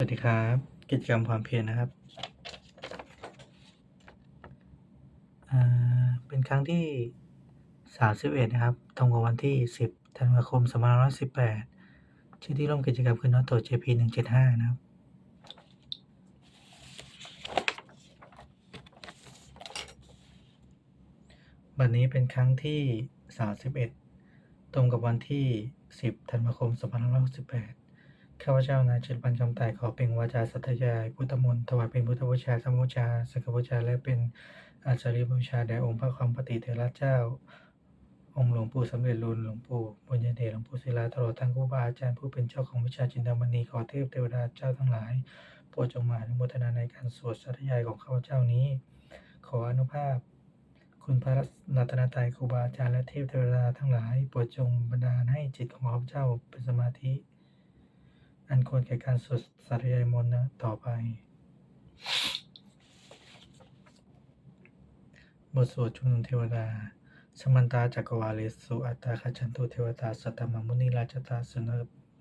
สวัสดีครับ กิจกรรมความเพียรนะครับ เป็นครั้งที่ 31 นะครับ ตรงกับวันที่ 10 ธันวาคม 2518 ชื่อที่ร่วมกิจกรรมคือ Noto JP 175 นะครับบัดนี้เป็นครั้งที่ 31 ตรงกับวันที่ 10 ธันวาคม 2568 ข้าพเจ้านายจิตรพันธ์คำไต่ขอเปล่งวาจาสัตยาย พุทธมนต์ถวายเป็นพุทธบูชาธรรมบูชา สังฆบูชา และเป็นอาจาริบูชาแด่องค์พระความปฏิเถระเจ้า องค์หลวงปู่สำเร็จรุนหลวงปู่บุญญเดชหลวงปู่ศิลาตลอดทั้งครูบาอาจารย์ผู้เป็นเจ้าของวิชาจินดามณีขอเทพเทวดาเจ้าทั้งหลายโปรดจงมาอนุโมทนาในการสวดสัตยายของข้าพเจ้านี้ ขออนุภาพ คุณพระรัตนตรัยครูบาอาจารย์และเทพเทวดาทั้งหลายโปรดจงบันดาลให้จิตของข้าพเจ้าเป็นสมาธิ อันควรแก่การสวดสาธยายมนต์นะต่อไป บทสวดชุมนุมเทวดาสมันตาจักรวาเลสุอัตตาคจันตุเทวตาสัตตมมุนิราชตาสุน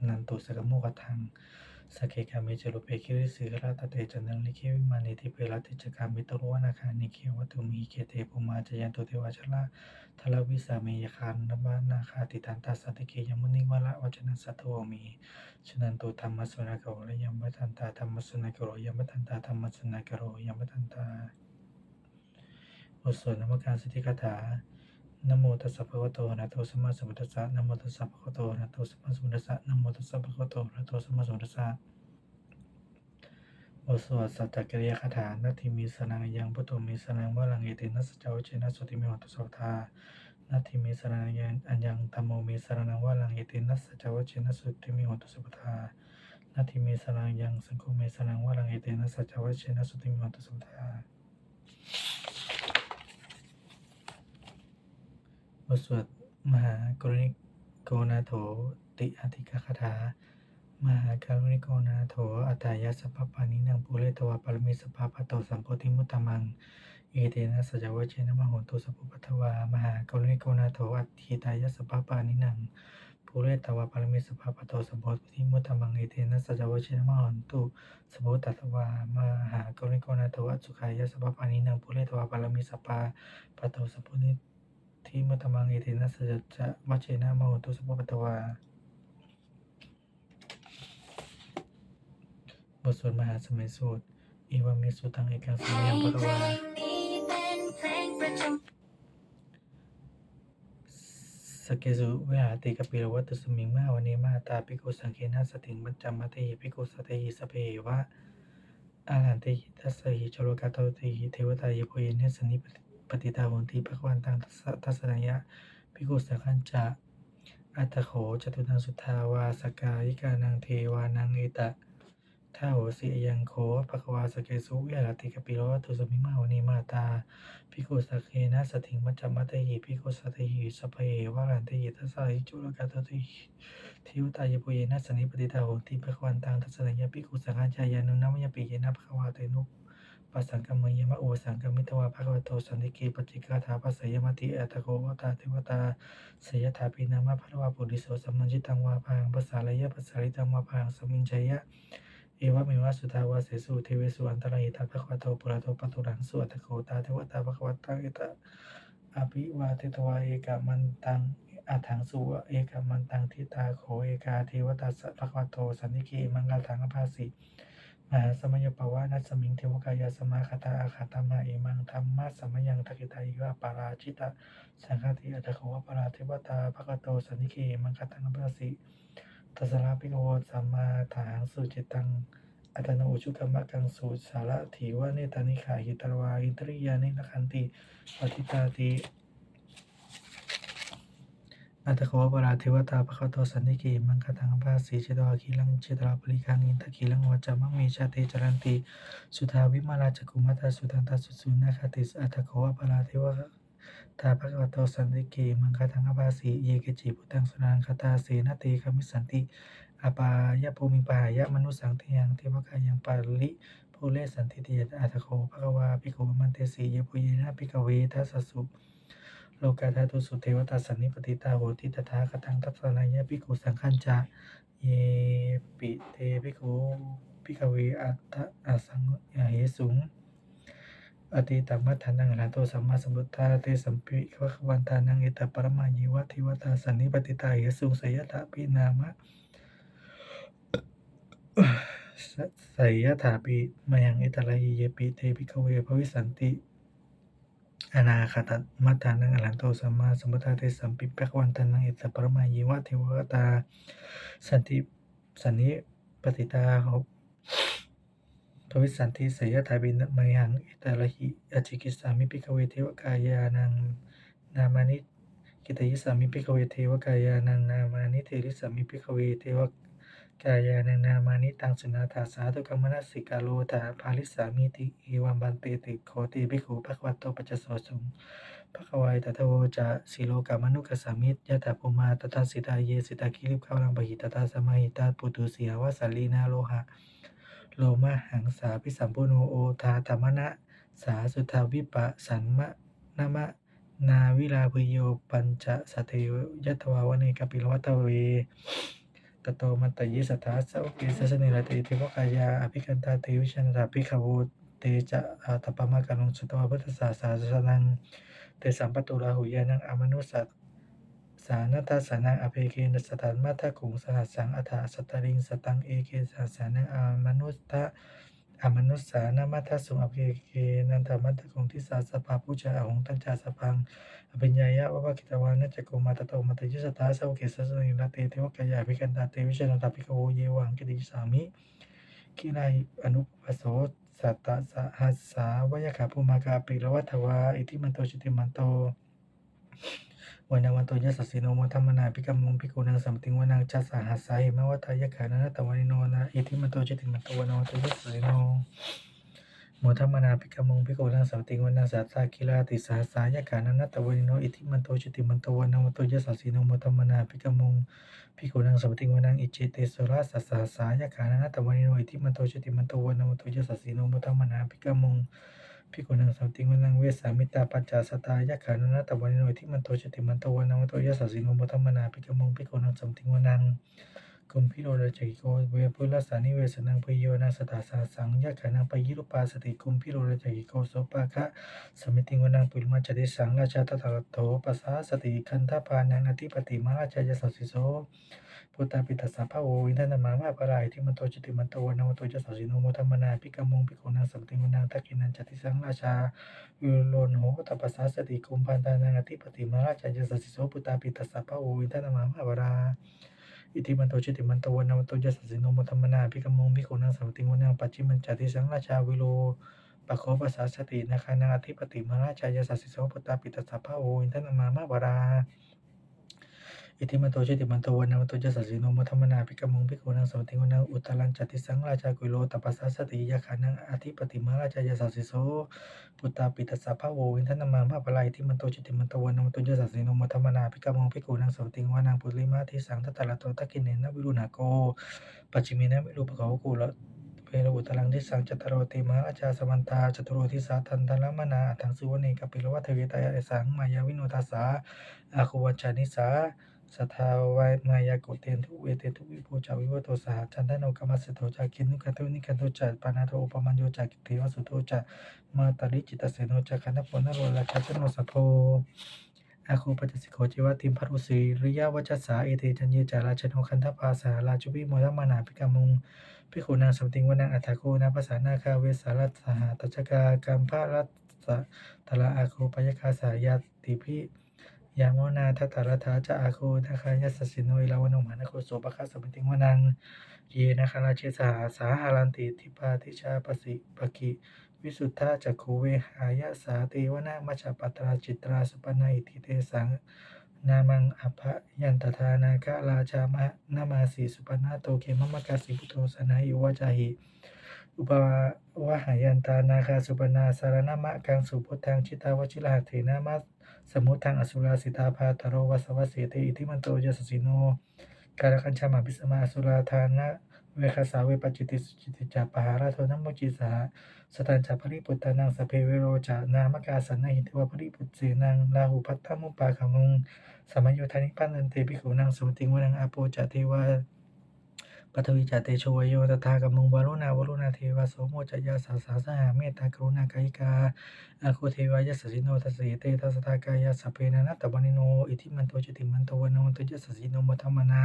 นันตุสกโมกทัง สกเกกามิจรุเปคิริสิกราตเตจันนังลิเควิมานิติเปรติจกามิตรวนาคานิเควัตุมีเกเตปุมาจยันตุเทวชลาทลวิสามียคานนบานาคาติตันตัสสติเกยมุนิวละวัจนะสัตโตมีฉนันตุธรรมสวนาโกรยมมทันตาธรรมสวนาโกรยมทันตาธรรมสวนาโกรยมทันตาบทสวดนมการสติคาถา นโมตัสสะภะคะวะโตอะระหะโตสัมมาสัมพุทธัสสะนโมตัสสะภะคะวะโตอะระหะโตสัมมาสัมพุทธัสสะนโมตัสสะภะคะวะโตอะระหะโตสัมมาสัมพุทธัสสะบทสวดสัจจกิริยคาถานาทิมิสนังยังพุทโธมิสนังวะลังเอตินัสสจาวเชนะสุติมิหัตุสัทานาทิมิสนังยังอัญญังธัมโมมิสนังวะลังเอตินัสสจาวเชนะสุติมิหัตุสัทานาทิมิสนังยังสังฆโมมิสนังวะลังเอตินัสสจาวเชนะสุติมิหัตุสัทา บทสวดมหากรุณิโกนาโถติอธิกคาถามหากรุณิโกนาโถอัตตายะสัพพปานินังปุเรตวะปรมิสัพพะปโตสัมโพธิมุตตมังเอเตนะสัจวัชเชนะมโหตุสัพพุปัทวามหากรุณิโกนาโถอัตถิตายะสัพพปานินังปุเรตวะปรมิสัพพะปโตสัมโพธิมุตตมังเอเตนะสัจวัชเชนะมโหตุสัพพุตัทวามหากรุณิโกนาโถอัจสุขายะสัพพปานินังปุเรตวะปรมิสัพพะปะโตสัมโพธิ ที่มัตตมังเอเทนะสจจะวัชเชนะมโหตุสัพพปตวาบทสวดมหาสมัยสูตรอีวามิสุตังเอกังสัมยังพระวาสเกสุเวหาติกปิรวัตตุสมิงมาวันนี้มาตาปิโกสังเคนะสติงบัญจมัตติปิโกสัตหิสเพวะอาหันติทัสสหิจโลกาโตติเทวตายโพเยเนสนิป ปฏิตาโหนติภควันตังทัสสนยะปิโกสังขันจะอัตโขจตุนังสุทธาวาสกายิกานังเทวานังเอตะท่าโหสิยังโคภควาสเกสุวิหาติกปิโรวัตุสมิมาวนีมาตาพิโกสักเคนะสถิงมัจจมัตติพิโกสัตหิสพเพวารันติทัสสะหิจุลกาตติทิวตายโพเยนะสนิปติตาโหติภควันตังทัสสะยะพิโกสังฆจายานุนัมยปิเยนะภควาเตนุ ปัสสังกัมมยมะโอสังกัมมิตวาภควโตสันติเกปจิกาถาปัสสยมติอัตโกวตาเทวตาสยถาปินามะภควาปุริโสสัมมัญจิตังวาพังภาษาลยะภาษาลิตังวาพังสมิงชัยยะเอวะเมวะสุทาวาเสสุเทเวสุอันตรายตาภควโตปุระโตปตุรังสุอัตโกตาเทวตาภควตังเอตะอภิวาเทตวาเอกามันตังอัถังสุเอกามันตังทิตาโขเอกาเทวตาสภควโตสันนิเกมังกาถังอภาสิ มหาสมัยปวานัสมิงเทวกายาสมาคตาอาคาตมาเอมังธรรมะสมยังทกิตายิวะปาราชิตาสังฆติอัตโขวะปาราเทวตาภควโตสันนิเกมังกาถังอภาสิตัสสะปิโกสัมมาทาหังสุจิตังอัตโนชุกรรมกังสูสาระถีวะเนตานิขาหิตรวาอินทริยานิลคันติปฏิตาติ อัตถโขปราเทวตาภคโตสันนิเกมังคตังภาสีเจตวาคีลังเจตราปริคังินทคีลังวัจามังมีชาติจรันติ สุทาวิมาลาจกุมัตาสุตันตาสุสุนาคติสอัตถโขปราเทวตาภคโตสันนิเกมังคตังภาสีเยเกจิพุตังสุนังคตาเสนติคามิสันติอปายะภูมิปายะมนุสังเทียงเทวกายังปาลิภูเลสันติเตอัตโคภควาภิกขุมันเตสีเยปุเยนะภิกขเวทัสสุ โลกาธาตุสุเทวตาสันนิปติตาโหติตถาคตังทัสสนายะภิกุสังขันจะเยปิเตภิกขุปภิกเวอัตตะอสังยาเหสุงอติตัมมัฏฐานังอรหันโตสัมมาสัมพุทธาเตสัมปิภควันตานังเอตปรมายิวะทิวตาสันนิปติตาเหสุงสยตาปินามะสสยถาปิมายังอิตระหิเยปิเตภิกเวภวิสันติ อนาคตมัฏฐานังอรหันโตสัมมาสัมพุทธาเตสัมปิภควันตานังเอตปรมายิวะเทวตา สันติสันนิปติตาหกภวิสันติสยถาปินมายังอิตระหิอจิกิสามิภิกเวเทวกายานังนามานิกิตยิสามิภิกเวเทวกายานังนามานิเทริสามิภิกเวเทว กายานังนามานิตังสุนาถาสาธุกรรมนัสสิกาโลถาภาลิสามิติเอวัมบันเตติโคติภิกขุภควตโตปัจจโสสงภควายตถโวจะสิโลกามนุกสามิตยะถาภูมาตถาสิตาเยสิตาคิริปขาวังปหิตตาสมาหิตาปุตุสีหวาสาลีนาโลหะ โลมะหังสาพิสัมปุโนโอทาธรรมนะสาสุทาวิปะสันมะนามะนาวิลาภโยปัญจสเทยัตวาวเนกปิลวัตเว ตโตมันตยิสถาสาวกิสสนิรติทิวกายาอภิกันตาเทวิชนราภิกขโวเตจะอาตปมาการุงสุตวาพุทธศาสาสนังเตสัมปตุลาหุยานังอมนุสัตสานัตสานังอภิเกนสตานมัทธกุงสหัสสังอัฏฐสตริงสตังเอเกสหัสสานังอมนุสตะ อมนุสสานามัทสุงอภิเกนันทมัตคงทิสาสภาพุจาหงตัญจาสพังอภิญญายะวะภกิตวานัจจโกมาตโตมัตยิสตาสาวเกสสนิรเตเทวกายาภิกันตาเตวิชนตาภิกโวเยวังกิติสามิกิไลอนุปโสสัตตสหัสสาวยขาภูมากาปิละวัฏวาอิทิมันโตชิติมันโต วันนวันโตยะสัสสิโนโมทัมมนาภิกมุงภิกขุนังสัมติงวนังจัสสหัสสาหิมวัตายะขานันตวานิโนนะอิทิมันโตจิติมันโตวันนวันโตยะสัสสิโนโมทัมมนาภิกมุงภิกขุนังสัมติงวนังสัตตาคิลาติสหัสายะขานันตวานิโนอิทิมันโตจิติมันโตวันนวันโตยะสัสสิโนโมทัมมนาภิกมุงภิกขุนังสัมติงวนังอิจเตสุราสัสสหัสสายะขานันตวานิโนอิทิมันโตจิติมันโตวันนวันโตยะสัสสิโนโมทัมมนาภิกมุง ภิกขุนังสัมติงวนังเวสามิตาปัจจาสตายะขานุนตวันโนที่มันโตจติมันโตวันนวันโตยะสัสสิโนโมทัมมนาภิกขมงภิกขุนังสัมติงวนัง กุมพิโรเรจกิโกเวปุลสานิเวสนังปโยนังสตาสาสังยะขานังปยิรุปาสติกุมพิโรเรจกิโกโสปะคะสมิติงวนังปุลมาจติสังราชาตถาโตปัสสาสติคันธปานังอธิปติมาราชายสสสิโสพุทธาปิตัสสะภะโววินทนามามาปะรายที่มันโตจิติมันโตวนนวันโตจะสัสสิโนโมทัมมนาภิกมงภิกนังสัมติงวนังทักินันจติสังราชาวิโลนโหตปปสสาสติกุมพันธานังอธิปติมาราชายสสสิโสพุทธาปิตัสสะภะโววินทนามามาปะรา อิทิมันโตชิติมันโตวันนวันโตยัสสิโนมทัมมนาพิกมงภิกขุนังสัมติงวนังปัจจิมันจติสังราชาวิโลปะโคปัสสาสตินาคานังอธิปติมาราชายสัสสิโสปตาปิตัสสะภะโวอินทนามามาบารา อิทิมันโตเชติมันโตวันนวันโตจะสัสสิโนมัทมนาภิกขมงภิกขุนังสมติงวนังอุตตรัญจติสังราชากุโลตัปัสสะสติยะขานังอธิปติมาราชายสัสสิโสปุตตาปิตัสสะภะโววินทนามาภาปลายที่มันโตเชติมันโตวันนวันโตจะสัสสิโนมัทมนาภิกขมงภิกขุนังสมติงวนังปุริมาทิสังทัตตะละโตตะกินเนนะวิรุณาโกปัจจิเมนะวิรูปะเขากุละเวรอุตรังทิสังจตโรติมาราชาสมันตาจตุโรทิสาทันทันละมนาทังสุวเนกปิลวัตเวตายะสังมายาวิโนทัสสาอาคุวัญชานิสา สทาวายมายากเตนทุเวเตทุวิโพจาวิวัตโตสหจันทโนกรรมสิโตจากินุคันตุนิคันตุจัปานาโทปมัญโยจากเทวสุโตจะมาตริจิตเสโนจากคันธปนโรราชาชโนสโพอาคูปัจสิโกจิวติมพัรุสีริยาวัจสาเอเตจันเยจาราชโนคันธปาสาราจุวิโมทัมานาภิกามุงภิกขุนางสัมติงวนังอัฏฐโกนาภาษานาคาเวสารัสสหตจกากัมภะรัสสะตละอาคูปยคาสายาติพิ ยามนาทัตตารัฐาจะอาโคนาคายัสสสิโนอิลาวโนมหานโคโสปะคะสมิติงวนังเยนาคาราเชสหาสาหารันติทิปาติชาปสิปกิวิสุทธาจักขูเวหายะสาเตวนามัชฌปตราจิตราสุปนาอิทิเตสังนามังอภะยันตทานาคาราชามะนามาสีสุปนาโตเกมมะกาสิพุทโธสนายุวจาหิอุปวะหายันตานาคาสุปนาสารนามะกังสุพุทธังชิตาวชิลาเถนามา สมุทังอสุราสิตาภาตโรวัสวัสเสเตอิทิมันโตยสสสิโนการคัญชามาพิสมาอสุราทานะเวคาสาเวปจิติสุจิติจาปหาราโทนัมโมจิสาสตันจาภริปุตตานังสเพเวโรจานามกาสันนหิตวภริปุตเสนังลาหุพัตตมุปาขมุงสมัยโยธานิปันนันเตปิขุนังสมติงวนังอาโปจเทวา ปปฐวีจเตโชวโยตถากัมมุงวารุณาวรุณาเทวาโสโมจยาสาสาสหาเมตตากรุณากายิกาอาคุเทวายสสิโนทัสสิเตทัสสะทากายาสเพนะนัตตวันิโนอิทิมันโตจติมันโตวันโนตยสสิโนมัทมนา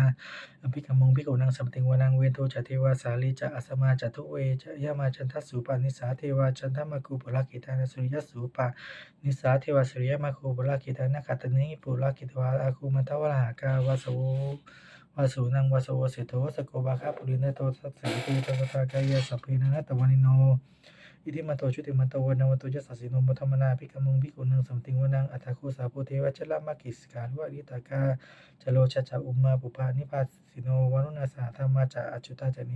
อภิกรรมงภิกขุนังสัมติงวนังเวโตจเทวาสาลีจะอสมาจทุเวจะยามาจันทสุปานิสาเทวาจันทมกุปุลกิตานะสุริยสุปานิสาเทวาสุริยมกุปุลกิตานะกัตตนิปุลกิตวาอาคุมัทวรหากาวาสโว วาสุนังวาสโวสิโตสโกบาคาปุรินโตสัสสิเตตัสสะกายะสัพเพนะตวันิโนอิทิมันโตชุติมันโตวันวันโตยัสสสิโนมัทมนาภิกขมุงภิกขุนังสัมติงวนังอัตถโคสาโพเทวะชละมะกิสการวะริตากาจโลชะจะอุมมาปุปานิพาสิโนวานุนาสาธรรมาจะอจุตาจเน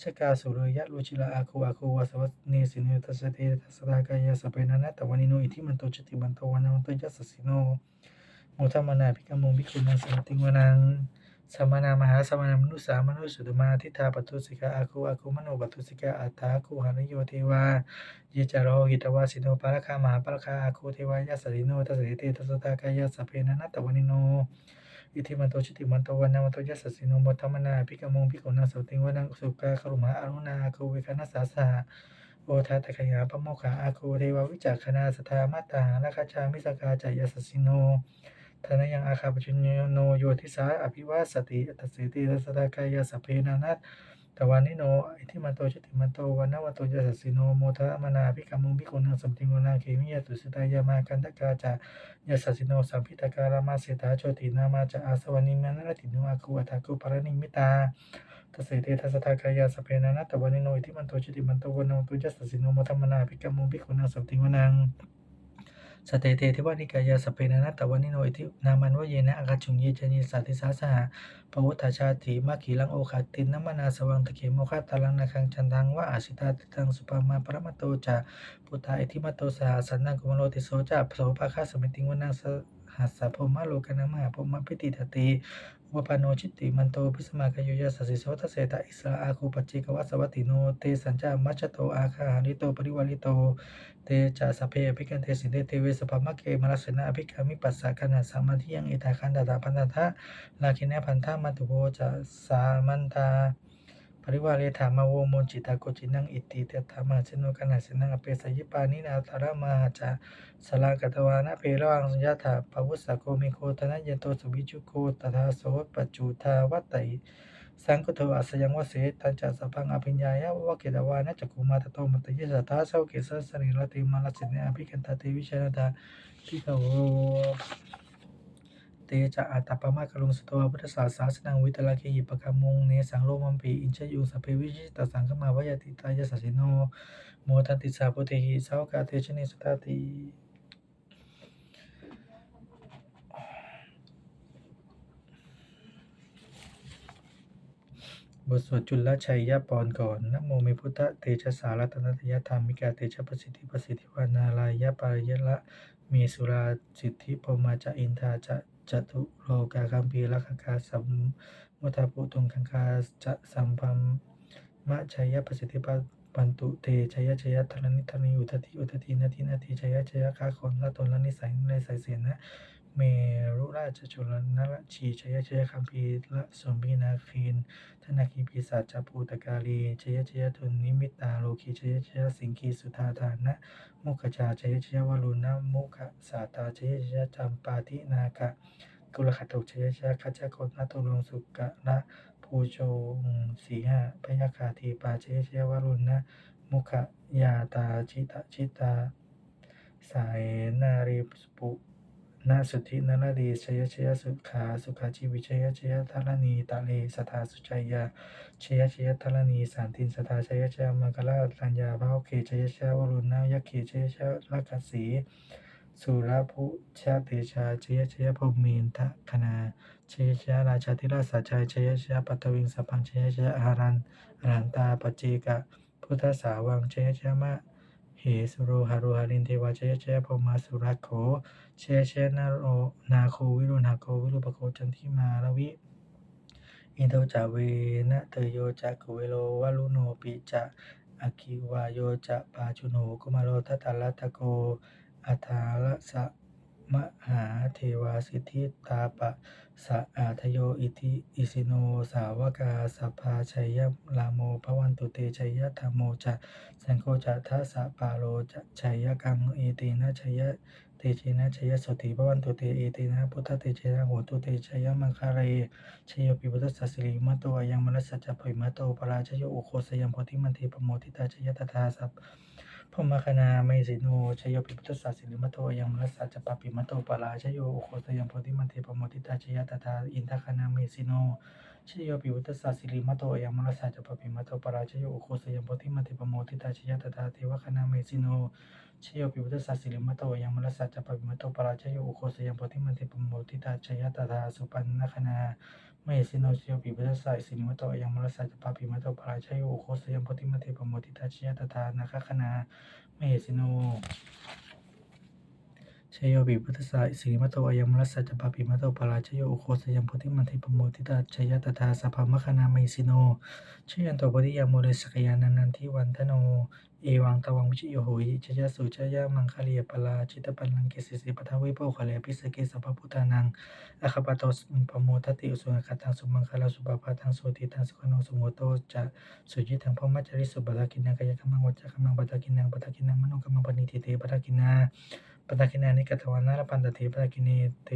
ชกาสุรยะโลชิลาอาโคอาโควาสวัสเนสิโนทัสเตทัสสะกายะสัพเพนะตวันิโนอิทิมันโตชุติมันโตวันวันโตยัสสสิโนโมทมนาภิกขมุงภิกขุนังสัมติงวนัง สมณามหาสมณมนุสามนุสุตมาทิฏฐาปทุสิกาอาคูอาคูมโนปทุสิกาอัตตาคูหานโยเทวาเยจารโหหิตวาสิโนปารคามหาปารคาอาคูเทวายาสสิโนทัสสิเตทัสสตากายาสเพนะนัตตวนิโนอิทิมันโตชิติมันโตวันนามันโตยัสสสิโนมัทธมนาภิกขมงภิกขุนังสุติงวนังสุกาครุมหาอรุณาคูเวคานัสสาสาโอทาตะขยาปโมขาอาคูเทวาวิจักขณาสทามัตานาคาชามิสกาจายาสสิโน ธนยังอาคาปชุญโนโยทิสาอภิวาสติตัสสิติตัสสะกายาสเพนานัตตวานิโนอิทิมันโตชิติมันโตวันนวันโตยัสสิโนโมทะมนาภิกขมุงภิกขุนังสัมติงวนาเคมิยตุสิตายามากันตกาจะยัสสิโนสัมพิตการามาเสตาโชตินามาจะอาสวานิมานรติโนอาคูอัตาคุปารนิมิตาตัสสิเตทัสสะกายาสเพนานัตตวานิโนอิทิมันโตชิติมันโตวันนวันโตยัสสิโนโมทะมนาภิกขมุงภิกขุนังสัมติงวนัง สเตเตทิวานิกายาสเปนะนะตวานิโนอิทินามันวเยนะอากาชุงเยจนิสัติสาสหะปวุฒาชาติมาขีลังโอคาตินนมนาสวังตะเขโมคาตาลังนาคังจันทังวะอาสิตาติตังสุปามาปรมัตโตจะปุตาอิทิมัตโตสหสันนังกุมโลติโสจะโสภาคาสมิติงวนังสหัสสะพมะโลกนังมหาพมะพิติตติ วปโนชิติมันโตพิสมากายยาสสิโสทเสตอิสระอาคูปัจจิกวัสวัติโนเตสัญจามัชโตอาคาหานิโตปริวาริโตเตจะสเพอภิกันเทสิเตเตเวสภามะเกมรัสนะอภิกามิปัสสะกันหาสามาธิยังเอตาคันตตาพันตทะลาคินะพันธามัตุโวจะสามันตา ปริวาเรธามโวโมจิตาโกจินังอิติเตธรรมาชโนกันาสนังอเปสยิปานินาตารามาจะสลากตวานะเพระวังสัญญาถาปวุสสะโกมิโคตนะยโตสุวิจุโคตถาโสปัจจุทาวัตไตสังกุโทอาสยังวเสตันจัสพังอภิญญายะวะเกตวานะจักขุมาตโตมัตยิสตาเสาเกสสริรติมาลสิเนอภิกันตเตวิชนะตาทิกโวเต จะอัตตปมะกลุงสตวะพุทธศาสสนังวิตลาเคหิปะกามุงเนสังโลมัมปีอินชยุสพเพวิชิตสังฆมาวายติตายสัสสิโนโมทันติสาโพเทหิสาวกาเตชนิสตาติบทสวดจุลชัยยปรก่อนนะโมเมพุทธเตชะสารัตนตยธรรมิกาเตชะประสิทธิประสิทธิวานาลายะปารยะละเมสุราสิทธิพมาจะอินทาจะ จตุโลกาคัมภีรักขกาสัมมุทาปุตุงคังคาจะสัมพัมมะชัยยะประสิทธิปันตุเตชัยยะชัยยะธรณิธรณิอุทติอุทตินาทีนาทีชัยยะชัยยะคาคนละตนละนิสัยในสายเสียนะ เมรุราชจุลนรชีชยชยคัมพีละสมพีนาคีนธนาคีปีศาจจภูตกาลีชยชยทุนนิมิตาโลคีชยชยสิงคีสุธาธานะมุขจาชยชยวรุณมุขสาตาชยชยจำปาทินาคะกุลขัตถชยชยคัจจโกนัตุลงสุกะนะภูโชสีหะพยาคาทีปาชยชยวรุณะมุขยาตาจิตาจิตาสายนารีปุ นาสุทธินรดีชยชยสุขา สุขาชีวิชยชยธารณีตะเลสทาสุชัยยาชยชยธารณีสันตินสทาชยชยมังคลาตัญญาภาโอเคชยชยวรุณายกเขชยชยลักขสีสุรภูชาเตชาชยชยพรมินทะคณาชยชยราชาธิราชสัจชยชยชยปัตวิงสพังชยชยอารันอรันตาปเจกะ พุทธสาวังชยชยมะ เหสุโรหารุหารินเทวาเชยเชยพมาสุรักโขเชเชนาโรนาโควิรุณาโควิรุปโคจันทิมาลวิ อินโทจาเวนะเตโยจักเวโลวาลุโนปิจะอาคิวายโยจะปาจุโนกุมารโรทัตตาลัตะโกอัฏฐาละสะ มหาเทวาสิทธิตาปะสะอาทโยอิทิอิสิโนสาวกาสัพพาชัยยลาโมภวันตุเตชัยยธรรมโมจะสังโฆจะทัสสะปาโลจะชัยยกังเอเตนะชัยยะเตเชนะชัยยสุติภวันตุเตเอเตนะพุทธเตเชนะโหตุเตชัยยมังคาเรชยโยปิพุทธสัสสิริมะโตอายังมนัสสัจจภิมะโตปราชโยอุโคสยามโพธิมันเทปโมทิตาชัยตถาสัพ พมคณาไมสิโนชโยปิพุทธศาสิริมโตยังมรสสัจจปปิมโตปาราชโยโอโคสยังโพธิมันเทปโมทิตาชยตถาอินทคณาไมสิโนชโยปิพุทธศาสิริมโตยังมรสสัจจปปิมโตปาราชโยโอโคสยังโพธิมันเทปโมทิตาชยตถาเทวคณาไมสิโนชโยปิพุทธศาสิริมโตยังมรสสัจจปปิมโตปาราชโยโอโคสยังโพธิมันเทปโมทิตาชยตถาสุปันนคณา เมสิโนชโยปิพุทธสายสินิมโตยังมรสสัจะปาปีมโตปราชัยโอโคสยังพุทธิมเทปโมทิตาชยตถานาคคณาเมสิโน ชโยปิพุทธสายสินิมโตยัมรัสสัจปาปิมัโตปราชโยโอโคสยังโพธิมัเทปโมทิตาชยตถาสัพพมคณาเมสิโนชยันโตปฏิยามโมเรสกยานันนันทิวันทโน เอวังตวังวิจิโยโหยชยสุชยามังคาลียปลาจิตปันลังเกสิสิปทาวิโปคะเลปิสเกสัพพพุทธานังอคปโตสมปโมทติอุสุนคตังสุมังคลาสุปปาทังสุติทังสุขโนสุโมโตจะสุจิตังพมัจจริสุปตะกินังกายกรรมังวัจจกรรมังปตะกินังปตะกินังมโนกรรมังปณิทิเตปตะกินา ปตะกินานิกัตวานาลปันตเทปตะกิเนเต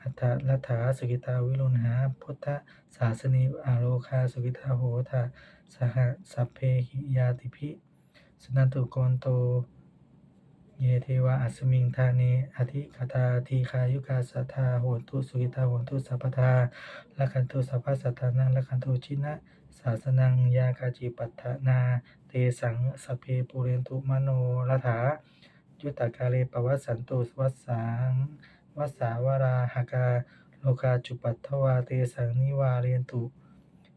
อัตลัทธาสุกิตาวิรุณหา พุทธศาสนิอาโลคาสุกิตาโหทาสหสัพเพหิยาติภิสนันตุโกนโต เยเทวะอัสมิงทาเนอธิคตาทีคายุกาสัทธาโหตุสุกิตาโหตุสัพพทาละคันตุสัพพสัทธานังละคันตุชินะศาสนังยากาจิปัฏฐนา เตสังสพเพปุเรนตุมโนรัฐา ยุตตกาเลปวัสสันตุวัสสังวัสสาวราหกาโลกาจุปัตถวาเตสังนิวาเรนตุ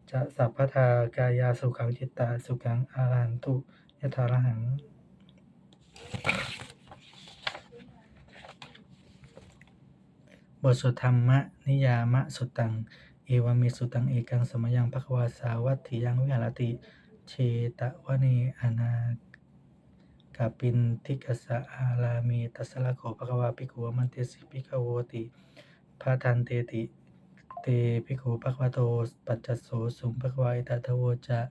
จะสัพพทากายาสุขังจิตตาสุขังอารันตุยถารหัง บทสวดธรรมะ นิยามะสุตัง เอวามิสุตังเอกังสมยังภควาสาวัตถิยังวิหารติ เชตวเนอนา กาปินทิกสะอาลามีตัสละโขภควาภิกขุมันเตสิภิกขโวติพาทันเตติ เตภิกขุภควโตปัจจโสสุงภควาอิตาทโวจะ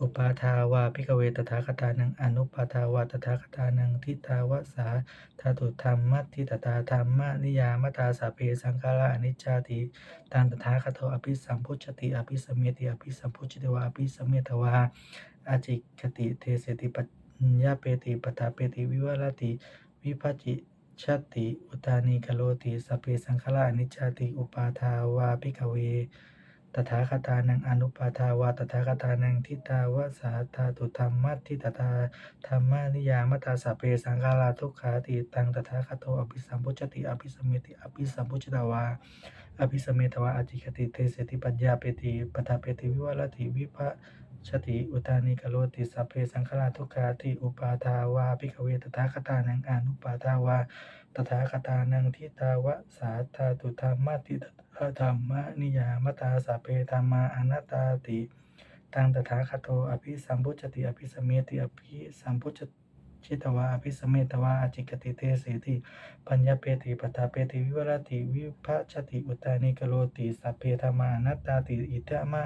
อุปาทาวาพิกเวตถาคตานังอนุปาทาวาตถาคตานังทิตาวสาธาตุธรรมะทิตตาธรรมะนิยามตาสาเพสังขาราอนิจจาติตังตถาคตอภิสัมพุชติอภิสมเมติอภิสัมพุชติวาอภิสมเมตวา อาจิกติเทเสติปัญญาเปติปทาเปติวิวรติ วิภัจิชติอุตานีกโลติสเพสังขาราอนิจจาติ อุปาทาวาพิกเว ตถาคตานังอนุปาทาวาตถาคตานังทิตาวสาธาตุธรรมัตทิตตาธรรมานิยามตาสเพสังขาราทุกขาติตังตถาคโตอภิสัมพุชติอภิสมเมติอภิสัมพุชตาวาอภิสมเมตวาอจิกติเทเสติปัญญาเปติปทาเปติวิวรติวิภะ ชติอุตานิกโลติสัพเพสังขาราทุกขาติอุปาทาวาภิกเวตถาคตานังอนุปาทาวาตถาคตานังทิตาวะสาธาตุธรรมตทิตตธรรมนิยามตาสัพเพธรรมาอนัตตาติตังตถาคโตอภิสัมพุชติอภิสมเมติอภิสัมพุชชิตวาอภิสมเมตวาอจิกติเทเสติปัญญาเปติปตาเปติวิวรติวิภัชติอุตานิกโลติสัพเพธรรมานัตตาติอิตมะ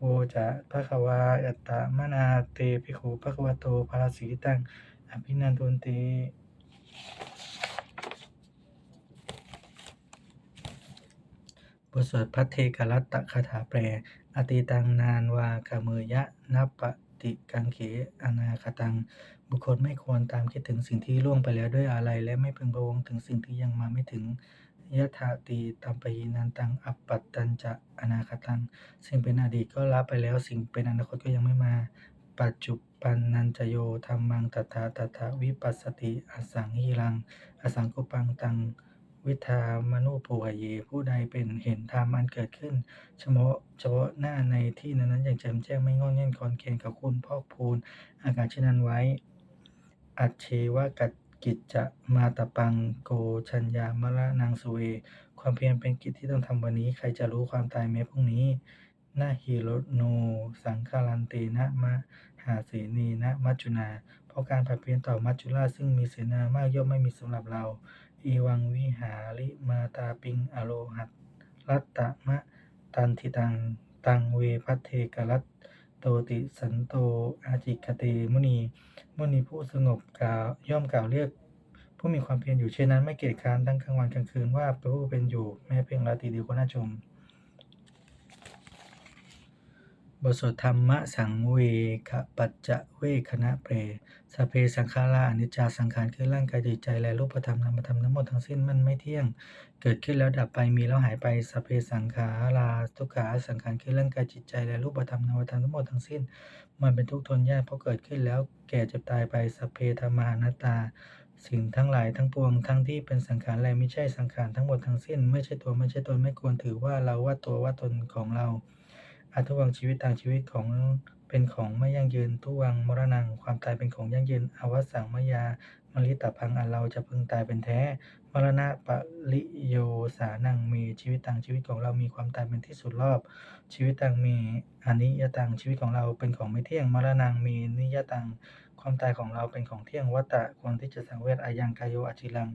โวจะภะคะวาอัตตมนาเตภิกขุภะคะวะโตภาสีตังอภินันทุนติบทสวดพัทเทกรัตตะคาถาแปล อติตังนานวากาเมยะนัปปติกังเขอนาคตัง บุคคลไม่ควรตามคิดถึงสิ่งที่ล่วงไปแล้วด้วยอะไร และไม่พึงพะวงถึงสิ่งที่ยังมาไม่ถึง ยะถาตีตัมปยีนันตัง อัปปัตตัญจะอนาคตัง สิ่งเป็นอดีตก็ละไปแล้ว สิ่งเป็นอนาคตก็ยังไม่มา ปัจจุปันนันจโยธรรมังตถาตถาวิปัสสติ อสังหิรัง อสังกุปังตัง วิทามนุภูหเย ผู้ใดเป็นเห็นธรรมอันเกิดขึ้น เฉพาะเฉพาะหน้าในที่นั้นๆอย่างแจ่มแจ้งไม่งอนเง่นคอนเคนกับคุณพอกพูน อาการเช่นนั้นไว้ อัจเชวกัจ กิจจะมาตะปังโกชัญญามระนังสุเว ความเพียรเป็นกิจที่ต้องทำวันนี้ ใครจะรู้ความตายแม้พรุ่งนี้นะหิโรโน สังคารันเตนะมะหาเสนีนะมัจจุนา เพราะการผัดเปลี่ยนต่อมัจจุราชซึ่งมีเสนามากย่อมไม่มีสำหรับเรา อีวังวิหาริมาตาปิงอโลหัตรัตตะมะตันทิตังตังเวพัทเทกรัต โตติสันโตอาจิกเตมุนีมุนีผู้สงบกล่าวย่อมกล่าวเรียก ผู้มีความเพียรอยู่เช่นนั้นไม่เกียจคร้านทั้งกลางวันกลางคืนว่าผู้เป็นอยู่แม้เพียงราตรีเดียวก็น่าชม บทสวดธรรมะสังเวคปัจจะเวคณะเปรสเพสังขาราอนิจจาสังขารคือร่างกายจิตใจและรูปธรรมนามธรรมทั้งหมดทั้งสิ้นมันไม่เที่ยง เกิดขึ้นแล้วดับไปมีแล้วหายไปสเพสังขาราทุกขาสังขารคือร่างกายจิตใจและรูปธรรมนามธรรมทั้งหมดทั้งสิ้น มันเป็นทุกข์ทนยากเพราะเกิดขึ้นแล้วแก่เจ็บตายไปสเพธรรมานตตาสิ่งทั้งหลายทั้งปวงทั้งที่เป็นสังขารและไม่ใช่สังขารทั้งหมดทั้งสิ้น ไม่ใช่ตัวไม่ใช่ตนไม่ควรถือว่าเราว่าตัวว่าตนของเรา อัตวังชีวิตต่างชีวิตของเป็นของไม่ยั่งยืน ทุวังมรณัง ความตายเป็นของยั่งยืน อวสังมยามลิตพังอันเราจะพึงตายเป็นแท้ มรณะปริโยสานังมีชีวิตต่างชีวิตของเรามีความตายเป็นที่สุดรอบ ชีวิตต่างมีอนิยตังชีวิตของเราเป็นของไม่เที่ยง มรณังมีนิยตังความตายของเราเป็นของเที่ยงวัตตะควรที่จะสังเวชอายังกายโยอจิรัง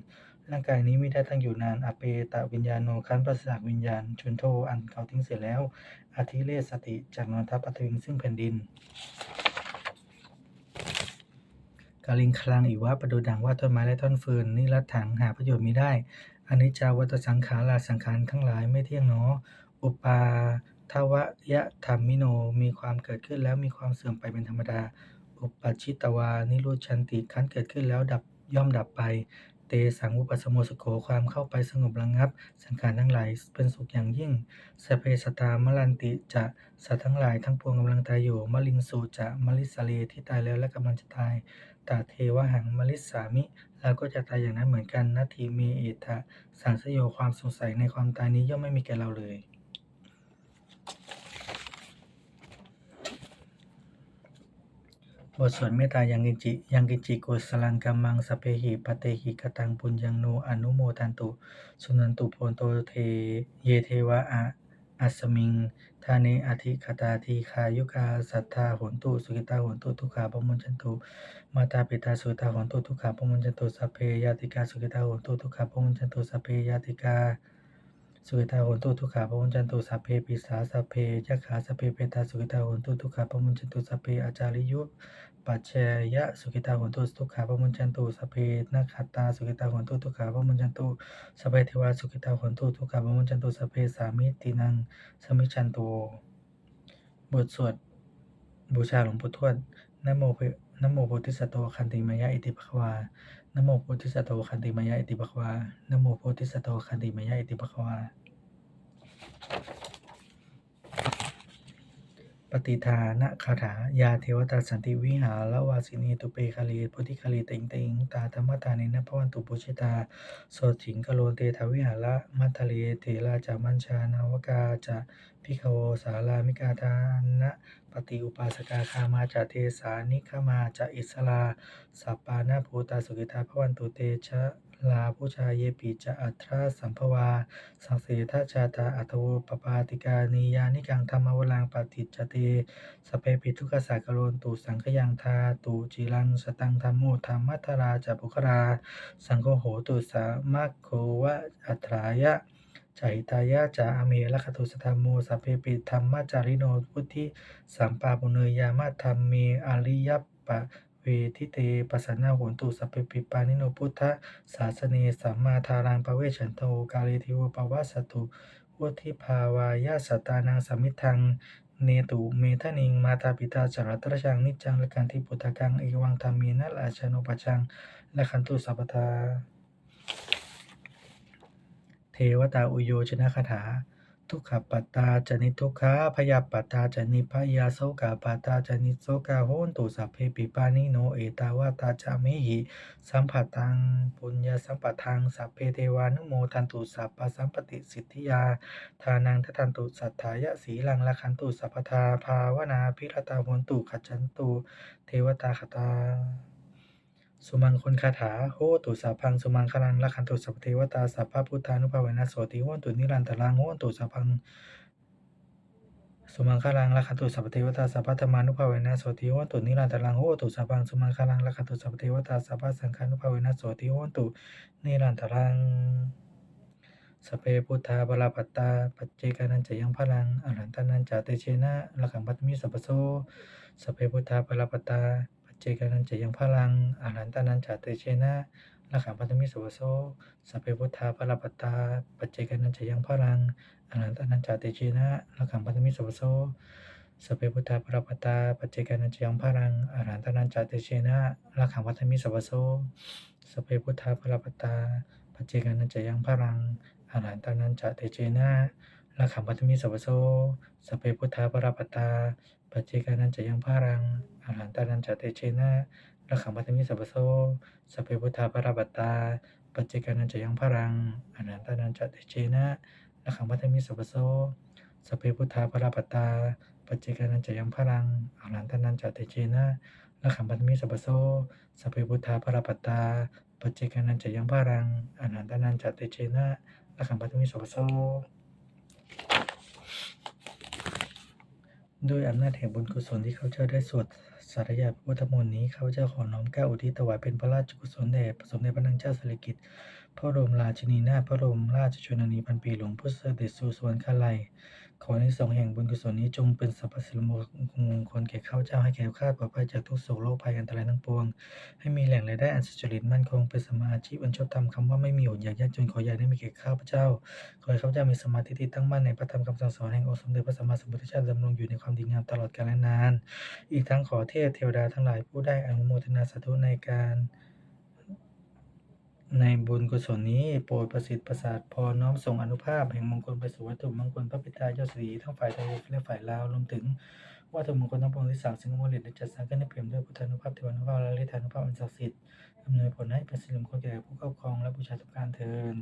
ร่างกายนี้ไม่ได้ตั้งอยู่นานอเปตะวิญญาโนคันประสาทวิญญาณ ชุนโทอันเขาทิ้งเสียแล้วอธิเลสติจากนนทัพอัตวิงซึ่งแผ่นดินกาลิงคลังอีว่าประดูดังว่าต้นไม้และต้นฟืนนิรัตถังหาประโยชน์มิได้อนิจจาวัตสังขาราสังขารทั้งหลายไม่เที่ยงหนออุปาทวยะธรรมิโนมีความเกิดขึ้นแล้วมีความเสื่อมไปเป็นธรรมดา อุปชิตวานิโรชันติขันเกิดขึ้นแล้วดับย่อมดับไป เตสังอุปสมโมสโกความเข้าไปสงบระงับ สังขารทั้งหลายเป็นสุขอย่างยิ่งสเพสตามลันติจะสัตว์ทั้งหลายทั้งปวงกำลังตายอยู่มลิงสูจะมลิสาเลที่ตายแล้วและกำลังจะตายตาเทวหังมลิสามิเราก็จะตายอย่างนั้นเหมือนกันนาทีเมเอตะสังสโยความสงสัยในความตายนี้ย่อมไม่มีแก่เราเลย บทสวดเมตตายังกินจิ ยังกินจิกุสลังกัมมังสเพหิปเตหิกตังปุญญังโนอนุโมทันตุ สุนันตุโพนโตเทเยเทวะอะอัสมิงทาเนอธิคตาทีคายุกาสัทธาโหนตุสุกิตาโหนตุทุกขาปมุญจันตุมาตาปิตาสุตาโหนตุทุกขาปมุญจันตุสัพเพยาติกาสุกิตาโหนตุทุกขาปมุญจันตุสัพเพยาติกา สุขิตาโหนตุทุกขาปมุญจันตุสัพเพปิสาสัพเพยัคขาสัพเพเปตาสุขิตาโหนตุทุกขาปมุญจันตุสัพเพอาจาริยุปัจเชยะสุขิตาโหนตุทุกขาปมุญจันตุสัพเพนักขัตตาสุขิตาโหนตุทุกขาปมุญจันตุสัพเพเทวาสุขิตาโหนตุทุกขาปมุญจันตุสัพเพสามิตินังสมิชันตุบทสวดบูชาหลวงปู่ทวดนโมเพนโมโพธิสัตว์คันติมายะอิติภควา นโมโพธิสัตว์โตคันติมายะอิติปภควานโมโพธิสัตว์โตคันติมายะอิติปภควา ปฏิทานะคาถายาเทวตาสันติวิหารวาสินีตุเปคาลีพุทธิคาลีติงติงตาธรรมตานินะพวันตุปุชิตาโสถิงกโลเตทวิหาระมัทะเลเถราจามัญชานาวกาจะพิคโวสารามิกาทานะ ปฏิอุปาสกาคามาจะเทสานิคมาจะอิสลาสัปปานาภูตาสุกิตาพวันตุเตชะลาผู้ชายเยปิจะอัตราสัมภวา สังเสทาชาตาอัตโวปปาติกานียานิกังธรรมวลังปฏิจจเตสเพปิทุกขสากโรนตุสังขยังทาตุจิรังสตังธรรมโมธรรมัทราจะปุครา สังโฆโหตุสามัคโควะอัตรายะ จาหิตายะจาอเมละคตุสธรรมโมสัพเพปิธรรมจาริโนพุทธิสัมปาปุเนยามาธรรมเมอริยปะเวทิเตปัสสนาโหนตุสัพเพปิปานิโนพุทธศาสเนสัมมาทารังปเวชันโตกาเลทิวปวัสสตุวุธิภาวายาสตานังสมิทังเนตุเมทนิงมาตาปิตาจารัตรชังนิจังและกันทิปุตตะกังเอวังธรรมีนะราชโนปชังและคันตุสัพพทา วตาอุโยชนะคาถา ทุกขปัตตาจนิทุกขาพยาปัตตาจนิพยาโสกาปัตตาจนิโสกาโหนตุสัพเพปิปานิโนเอตาวาตาจามิหิสัมผัสตังปุญญาสัมปทังสัพเพเทวานุโมทันตุสัพพสัมปติสิทธิยาทานังทัตันตุสัทธายะสีลังละคันตุสัพพทาภาวนาพิรตาโหนตุขัจจันตุเทวตาคตา สุมังคนคาถาโหตุสัพพังสุมังคลังละคันตุสัพเทวตาสัพพะพุทธานุภาเวนะโสติโหนตุนิรันตรังโหตุสัพพังสุมังคลังลักขตุสัพเทวตาสัพพะธรรมานุภาเวนะโสติโหนตุนิรันตรังโหตุสัพพังสุมังคลังลักขตุสัพเทวตาสัพพะสังฆานุภาเวนะโสติโหนตุนิรันตรังสเพพุทธาบลาปัตตา ปัจเจกานันจะยังพลังอรหันตานันจะเตเชนะลักขังปัตมิสัพโสสเพพุทธาบลาปัตตา เจกานันจะยังพลังอรหันตานันจะเตเชนะลักขังปัตมิสัพพโสสพเพพุทธาบลาปัตตาปัจเจกานันจะยังพลังอรหันตานันจะเตเชนะลักขังปัตมิสัพพโสสพเพพุทธาปรปัตตาปัจเจกานันจยังพารังอรหันตานันจาเตเชนะลักขังวัฒมิสัพพโสสพเพพุทธาปรปัตตา ปัจเจกานันจยังพารังอรหันตานันจาเตเชนะลักขังวัฒมิสัพพโสสพเพพุทธาปรปัตตา ปัจเจกานันจยังพารัง อรหันตานันจาเตเชนะลักขังวัฒมิสัพพโสสพเพพุทธาปรปัตตา ปัจเจกานันจยังพารังอรหันตานันจาเตเชนะลักขังวัฒมิสัพพโสสพเพพุทธาปรปัตตา ปัจเจกานันจยังพลังอรหันตานันจะเตเจนะละขัมปัตมิสัพโสสัพเพพุทธาภรปัตตาปัจเจกานันจยังพลังอรหันตานันจะเตเจนะละขัมปัตมิสัพพโสด้วยอำนาจแห่งบุญกุศลที่เขาเจ้าได้สวด สารยาพุทธมนต์นี้ข้าพเจ้าขอน้อมแก้วอุทิศถวายเป็นพระราชกุศลแด่สมเด็จพระนางเจ้าสิริกิติ์พระบรมราชินีนาถพระบรมราชชนนีพันปีหลวงพุทธเสด็จสู่สวรรคาลัย ขอในสองแห่งบุญกุศลนี้จงเป็นสรรพสิริมงคลแก่ข้าเจ้าให้แก่ข้าปลอดภัยจากทุกโศกโรคภัยอันตรายทั้งปวง ให้มีแหล่งรายได้อันสุจริตมั่นคงเป็นสมาอาชีพอันชอบธรรมคำว่าไม่มีอดอยากยากจนขออย่าได้มีแก่ข้าพเจ้า ขอให้ข้าพเจ้ามีสมาธิที่ตั้งมั่นในพระธรรมคำสั่งสอนแห่งองค์สมเด็จพระสัมมาสัมพุทธเจ้าดำรงอยู่ในความดีงามตลอดกาลนาน อีกทั้งขอเทพเทวดาทั้งหลายผู้ได้อนุโมทนาสาธุในการ ในบุญกุศลนี้โปรดประสิทธิ์ประสาทพรน้อมส่งอนุภาพแห่งมงคลไปสู่วัตถุมงคลพระปิตายอดศรีทั้งฝ่ายไทยและฝ่ายลาวรวมถึงวัตถุมงคลทั้งปวงที่สั่งซึ่งมลิตได้จัดสร้างขึ้นในเปี่ยมด้วยพุทธานุภาพเทวานุภาพและฤทธานุภาพอันศักดิ์สิทธิ์อำนวยผลให้เป็นสิริมงคลแก่ผู้ครอบครองและบูชาทุกการเทิน